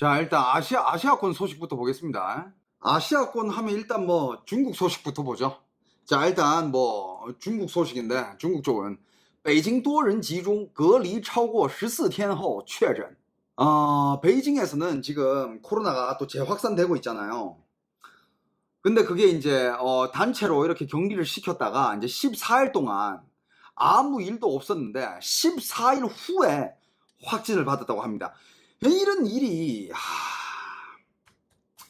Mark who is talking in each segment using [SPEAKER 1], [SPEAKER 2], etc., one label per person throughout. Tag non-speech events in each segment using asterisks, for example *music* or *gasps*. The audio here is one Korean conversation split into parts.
[SPEAKER 1] 자, 일단 아시아, 아시아권 소식부터 보겠습니다. 아시아권 하면 일단 뭐 중국 소식부터 보죠. 자, 일단 뭐 중국 소식인데 중국 쪽은 北京多人集中隔离超过十四天后确诊. 어, 베이징에서는 지금 코로나가 또 재확산되고 있잖아요. 근데 그게 이제 어, 단체로 이렇게 격리를 시켰다가 이제 14일 동안 아무 일도 없었는데 14일 후에 확진을 받았다고 합니다. 이런 일이 하,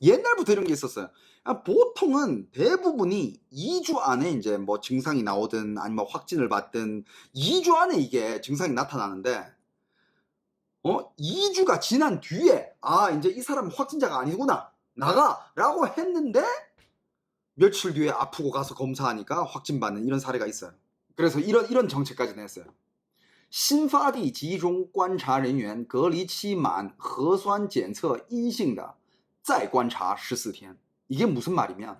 [SPEAKER 1] 옛날부터 이런 게 있었어요. 아, 보통은 대부분이 2주 안에 이제 뭐 증상이 나오든 아니면 확진을 받든 2주 안에 이게 증상이 나타나는데 어 2주가 지난 뒤에 아 이제 이 사람은 확진자가 아니구나 나가라고 했는데 며칠 뒤에 아프고 가서 검사하니까 확진 받는 이런 사례가 있어요. 그래서 이런 이런 정책까지 냈어요. 新发地集中观察人员隔离期满核酸检测阴性的再观察十四天. 이게 무슨 말이면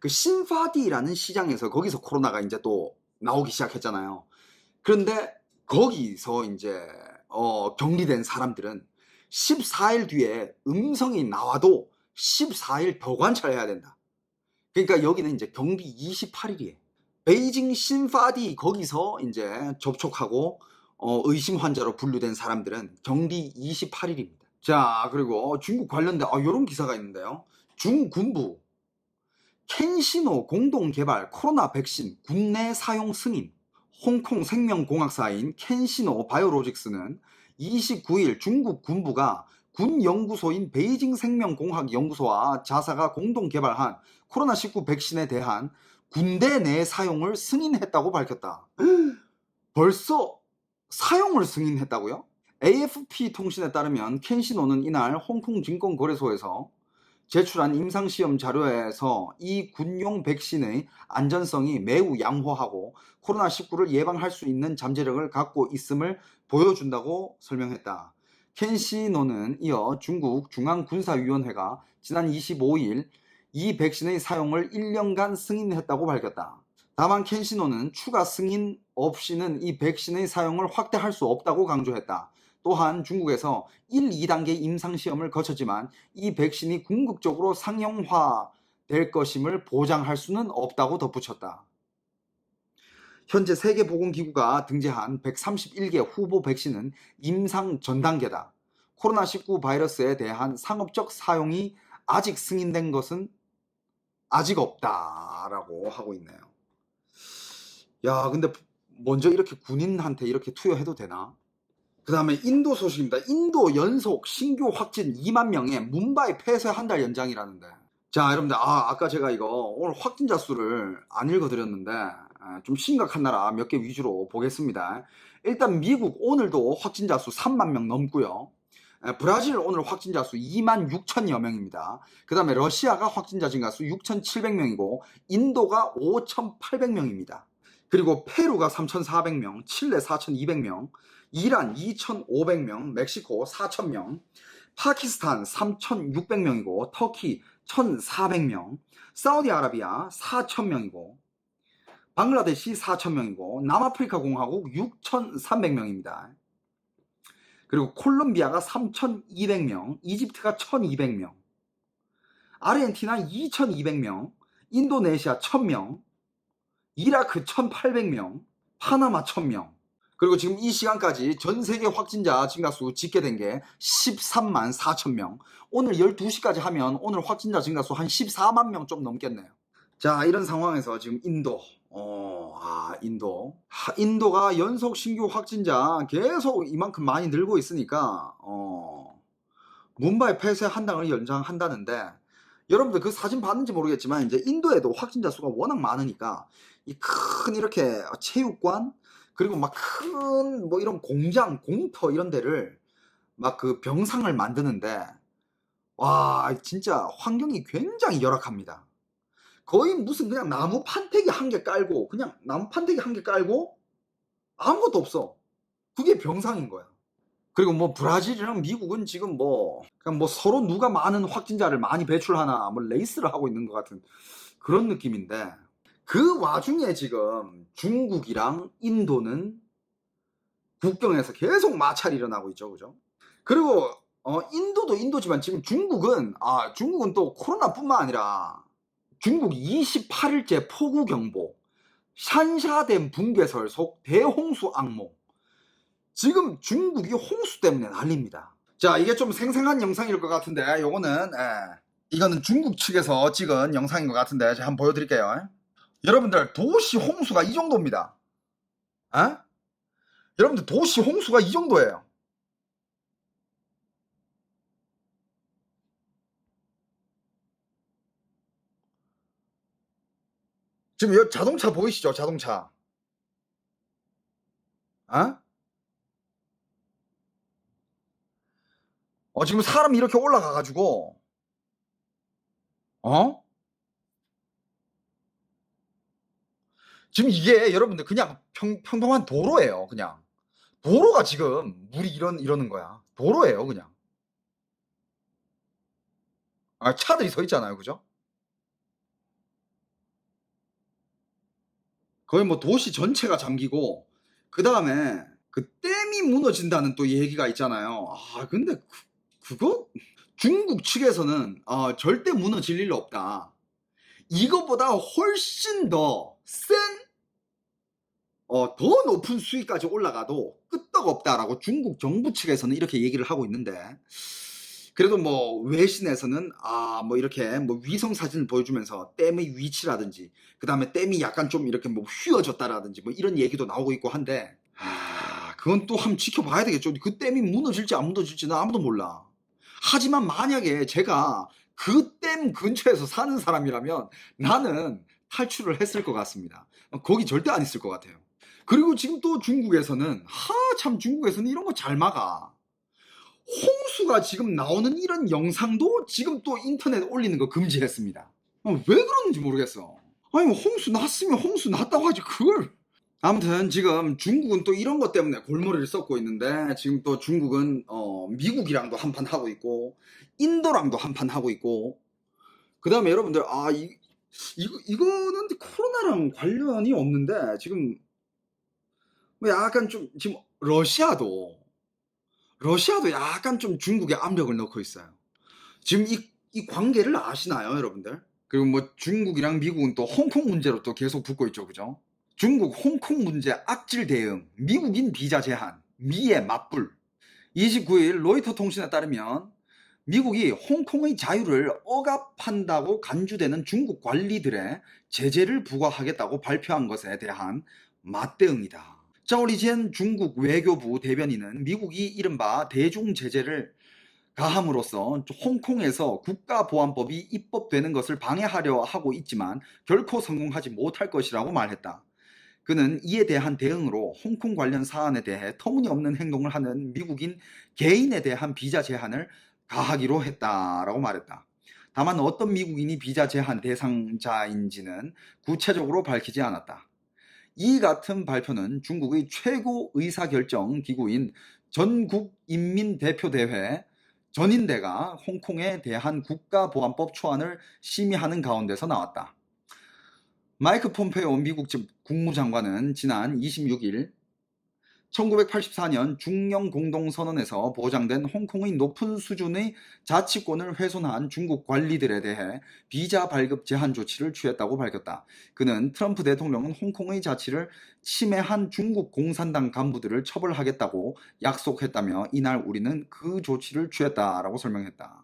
[SPEAKER 1] 그 신파디라는 시장에서 거기서 코로나가 이제 또 나오기 시작했잖아요. 그런데 거기서 이제 어, 격리된 사람들은 14일 뒤에 음성이 나와도 14일 더 관찰해야 된다. 그러니까 여기는 이제 격리 28일이에요. 베이징 신파디 거기서 이제 접촉하고 어, 의심 환자로 분류된 사람들은 격리 28일입니다. 자, 그리고 중국 관련된 어, 이런 기사가 있는데요. 중군부 켄시노 공동 개발 코로나 백신 국내 사용 승인. 홍콩 생명공학사인 켄시노 바이오로직스는 29일 중국 군부가 군 연구소인 베이징 생명공학 연구소와 자사가 공동 개발한 코로나19 백신에 대한 군대 내 사용을 승인했다고 밝혔다. *gasps* 벌써 사용을 승인했다고요? AFP 통신에 따르면 켄시노는 이날 홍콩 증권거래소에서 제출한 임상시험 자료에서 이 군용 백신의 안전성이 매우 양호하고 코로나19를 예방할 수 있는 잠재력을 갖고 있음을 보여준다고 설명했다. 켄시노는 이어 중국 중앙군사위원회가 지난 25일 이 백신의 사용을 1년간 승인했다고 밝혔다. 다만 켄시노는 추가 승인 없이는 이 백신의 사용을 확대할 수 없다고 강조했다. 또한 중국에서 1, 2단계 임상시험을 거쳤지만 이 백신이 궁극적으로 상용화 될 것임을 보장할 수는 없다고 덧붙였다. 현재 세계보건기구가 등재한 131개 후보 백신은 임상 전 단계다. 코로나19 바이러스에 대한 상업적 사용이 아직 승인된 것은 아직 없다라고 하고 있네요. 야, 근데 먼저 이렇게 군인한테 이렇게 투여해도 되나? 그 다음에 인도 소식입니다. 인도 연속 신규 확진 2만 명에 문바이 폐쇄 한 달 연장이라는데. 자, 여러분들, 아, 아까 제가 이거 오늘 확진자 수를 안 읽어드렸는데, 아, 좀 심각한 나라 몇 개 위주로 보겠습니다. 일단 미국 오늘도 확진자 수 3만 명 넘고요. 에, 브라질 오늘 확진자 수 2만 6천여 명입니다. 그 다음에 러시아가 확진자 증가 수 6,700명이고, 인도가 5,800명입니다. 그리고 페루가 3,400명, 칠레 4,200명, 이란 2,500명, 멕시코 4,000명, 파키스탄 3,600명이고, 터키 1,400명, 사우디아라비아 4,000명이고, 방글라데시 4,000명이고, 남아프리카 공화국 6,300명입니다. 그리고 콜롬비아가 3,200명, 이집트가 1,200명, 아르헨티나 2,200명, 인도네시아 1,000명, 이라크 1,800명, 파나마 1,000명. 그리고 지금 이 시간까지 전 세계 확진자 증가수 집계된 게 13만 4천 명. 오늘 12시까지 하면 오늘 확진자 증가수 한 14만 명 좀 넘겠네요. 자, 이런 상황에서 지금 인도, 어, 아, 인도. 하, 인도가 연속 신규 확진자 계속 이만큼 많이 늘고 있으니까, 어, 문바이 폐쇄 한 달을 연장한다는데, 여러분들 그 사진 봤는지 모르겠지만, 이제 인도에도 확진자 수가 워낙 많으니까, 이 큰 이렇게 체육관, 그리고 막 큰 뭐 이런 공장, 공터 이런 데를 막 그 병상을 만드는데 와 진짜 환경이 굉장히 열악합니다. 거의 무슨 그냥 나무 판때기 한 개 깔고 그냥 나무 판때기 한 개 깔고 아무것도 없어. 그게 병상인 거야. 그리고 뭐 브라질이랑 미국은 지금 뭐 그냥 뭐 서로 누가 많은 확진자를 많이 배출하나 뭐 레이스를 하고 있는 것 같은 그런 느낌인데 그 와중에 지금 중국이랑 인도는 국경에서 계속 마찰이 일어나고 있죠. 그죠? 그리고 어, 인도도 인도지만 지금 중국은, 아, 중국은 또 코로나뿐만 아니라 중국 28일째 폭우 경보, 샨샤댐 붕괴설 속 대홍수 악몽. 지금 중국이 홍수 때문에 난립니다. 자, 이게 좀 생생한 영상일 것 같은데, 요거는, 예, 이거는 중국 측에서 찍은 영상인 것 같은데, 제가 한번 보여드릴게요. 여러분들, 도시 홍수가 이 정도입니다. 아? 여러분들, 도시 홍수가 이 정도예요. 지금 여 자동차 보이시죠? 자동차. 아? 어, 지금 사람이 이렇게 올라가가지고, 어? 지금 이게 여러분들 그냥 평, 평범한 도로예요, 그냥. 도로가 지금 물이 이런, 이러는 거야. 도로예요, 그냥. 아, 차들이 서 있잖아요, 그죠? 거의 뭐 도시 전체가 잠기고, 그 다음에 그 댐이 무너진다는 또 얘기가 있잖아요. 아, 근데 그, 그거? 중국 측에서는 어, 절대 무너질 일 없다. 이거보다 훨씬 더 센, 어, 더 높은 수위까지 올라가도 끄떡없다라고 중국 정부 측에서는 이렇게 얘기를 하고 있는데, 그래도 뭐 외신에서는 아 뭐 이렇게 뭐 위성 사진을 보여주면서 댐의 위치라든지 그 다음에 댐이 약간 좀 이렇게 뭐 휘어졌다라든지 뭐 이런 얘기도 나오고 있고 한데 아 그건 또 한번 지켜봐야 되겠죠. 그 댐이 무너질지 안 무너질지는 아무도 몰라. 하지만 만약에 제가 그 댐 근처에서 사는 사람이라면 나는 탈출을 했을 것 같습니다. 거기 절대 안 있을 것 같아요. 그리고 지금 또 중국에서는 하 참 중국에서는 이런 거 잘 막아. 홍수가 지금 나오는 이런 영상도 지금 또 인터넷에 올리는 거 금지했습니다. 어, 왜 그러는지 모르겠어. 아니 뭐 홍수 났으면 홍수 났다고 하지 그걸. 아무튼 지금 중국은 또 이런 것 때문에 골머리를 썩고 있는데 지금 또 중국은 어, 미국이랑도 한판 하고 있고 인도랑도 한판 하고 있고 그 다음에 여러분들 아 이, 이거 이거는 코로나랑 관련이 없는데 지금 뭐 약간 좀 지금 러시아도 러시아도 약간 좀 중국에 압력을 넣고 있어요. 지금 이, 이 관계를 아시나요, 여러분들? 그리고 뭐 중국이랑 미국은 또 홍콩 문제로 또 계속 붙고 있죠, 그죠? 중국 홍콩 문제 악질 대응, 미국인 비자 제한, 미의 맞불. 29일 로이터 통신에 따르면 미국이 홍콩의 자유를 억압한다고 간주되는 중국 관리들의 제재를 부과하겠다고 발표한 것에 대한 맞대응이다. 짜오리젠 중국 외교부 대변인은 미국이 이른바 대중 제재를 가함으로써 홍콩에서 국가보안법이 입법되는 것을 방해하려 하고 있지만 결코 성공하지 못할 것이라고 말했다. 그는 이에 대한 대응으로 홍콩 관련 사안에 대해 터무니없는 행동을 하는 미국인 개인에 대한 비자 제한을 가하기로 했다라고 말했다. 다만 어떤 미국인이 비자 제한 대상자인지는 구체적으로 밝히지 않았다. 이 같은 발표는 중국의 최고 의사결정 기구인 전국인민대표대회 전인대가 홍콩에 대한 국가보안법 초안을 심의하는 가운데서 나왔다. 마이크 폼페오 미국 국무장관은 지난 26일 1984년 중령 공동선언에서 보장된 홍콩의 높은 수준의 자치권을 훼손한 중국 관리들에 대해 비자 발급 제한 조치를 취했다고 밝혔다. 그는 트럼프 대통령은 홍콩의 자치를 침해한 중국 공산당 간부들을 처벌하겠다고 약속했다며 이날 우리는 그 조치를 취했다라고 설명했다.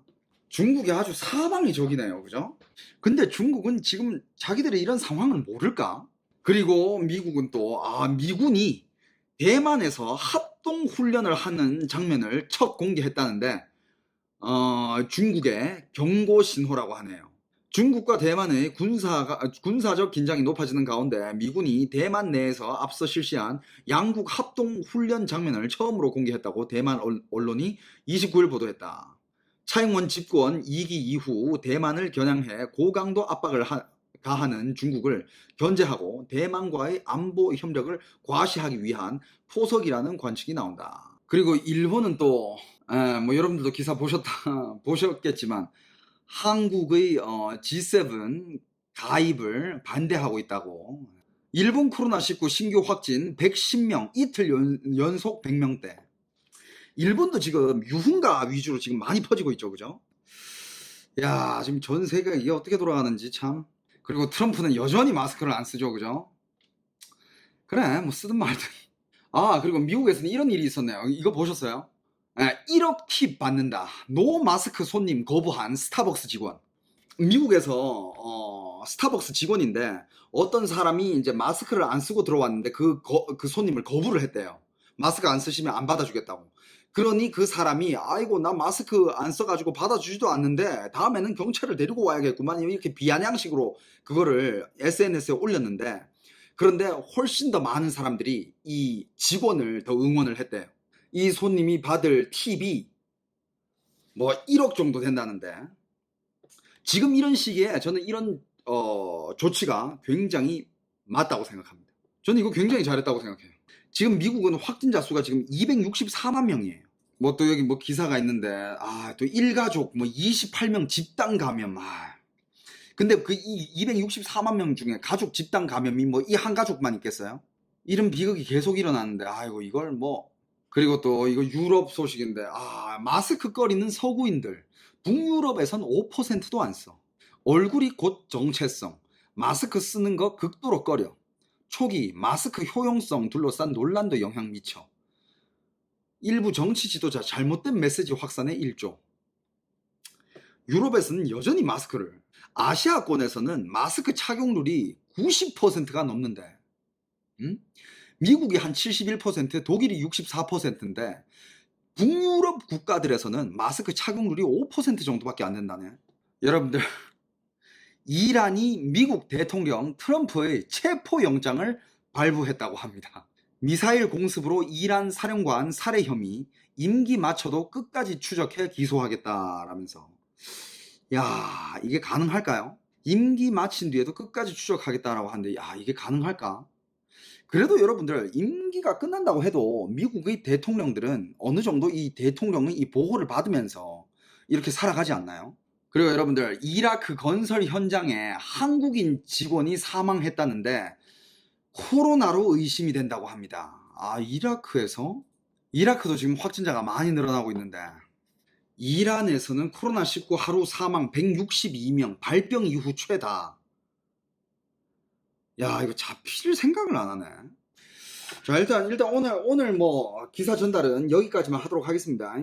[SPEAKER 1] 중국이 아주 사방이 적이네요. 그죠? 근데 중국은 지금 자기들의 이런 상황을 모를까? 그리고 미국은 또, 아, 미군이 대만에서 합동 훈련을 하는 장면을 첫 공개했다는데 어, 중국의 경고 신호라고 하네요. 중국과 대만의 군사가, 군사적 긴장이 높아지는 가운데 미군이 대만 내에서 앞서 실시한 양국 합동 훈련 장면을 처음으로 공개했다고 대만 언론이 29일 보도했다. 차잉원 집권 2기 이후 대만을 겨냥해 고강도 압박을 하, 가하는 중국을 견제하고 대만과의 안보 협력을 과시하기 위한 포석이라는 관측이 나온다. 그리고 일본은 또, 에, 뭐 여러분들도 기사 보셨다, *laughs* 보셨겠지만, 한국의 어, G7 가입을 반대하고 있다고. 일본 코로나19 신규 확진 110명, 이틀 연, 연속 100명대. 일본도 지금 유흥가 위주로 지금 많이 퍼지고 있죠, 그죠? 야, 지금 전 세계가 이게 어떻게 돌아가는지 참. 그리고 트럼프는 여전히 마스크를 안 쓰죠, 그죠? 그래, 뭐 쓰든 말든. 아, 그리고 미국에서는 이런 일이 있었네요. 이거 보셨어요? 예, 1억 팁 받는다. 노 마스크 손님 거부한 스타벅스 직원. 미국에서 어, 스타벅스 직원인데 어떤 사람이 이제 마스크를 안 쓰고 들어왔는데 그, 거- 그 손님을 거부를 했대요. 마스크 안 쓰시면 안 받아주겠다고. 그러니 그 사람이 아이고 나 마스크 안 써가지고 받아주지도 않는데 다음에는 경찰을 데리고 와야겠구만 이렇게 비아냥식으로 그거를 SNS에 올렸는데 그런데 훨씬 더 많은 사람들이 이 직원을 더 응원을 했대요. 이 손님이 받을 팁이 뭐 1억 정도 된다는데 지금 이런 시기에 저는 이런 어, 조치가 굉장히 맞다고 생각합니다. 저는 이거 굉장히 잘했다고 생각해요. 지금 미국은 확진자 수가 지금 264만 명이에요. 뭐 또 여기 뭐 기사가 있는데 아 또 일가족 뭐 28명 집단 감염 아 근데 그이 264만 명 중에 가족 집단 감염이 뭐 이 한 가족만 있겠어요? 이런 비극이 계속 일어나는데 아이고 이걸 뭐 그리고 또 이거 유럽 소식인데 아 마스크 꺼리는 서구인들 북유럽에선 5%도 안 써. 얼굴이 곧 정체성. 마스크 쓰는 거 극도로 꺼려. 초기 마스크 효용성 둘러싼 논란도 영향 미쳐. 일부 정치 지도자 잘못된 메시지 확산에 일조. 유럽에서는 여전히 마스크를, 아시아권에서는 마스크 착용률이 90%가 넘는데, 음? 미국이 한 71%, 독일이 64%인데, 북유럽 국가들에서는 마스크 착용률이 5% 정도밖에 안 된다네. 여러분들, 이란이 미국 대통령 트럼프의 체포 영장을 발부했다고 합니다. 미사일 공습으로 이란 사령관 살해 혐의 임기 마쳐도 끝까지 추적해 기소하겠다라면서. 야, 이게 가능할까요? 임기 마친 뒤에도 끝까지 추적하겠다라고 하는데, 야, 이게 가능할까? 그래도 여러분들, 임기가 끝난다고 해도 미국의 대통령들은 어느 정도 이 대통령의 이 보호를 받으면서 이렇게 살아가지 않나요? 그리고 여러분들, 이라크 건설 현장에 한국인 직원이 사망했다는데, 코로나로 의심이 된다고 합니다. 아, 이라크에서? 이라크도 지금 확진자가 많이 늘어나고 있는데, 이란에서는 코로나19 하루 사망 162명, 발병 이후 최다. 야, 이거 잡힐 생각을 안 하네. 자, 일단, 일단 오늘, 오늘 뭐, 기사 전달은 여기까지만 하도록 하겠습니다.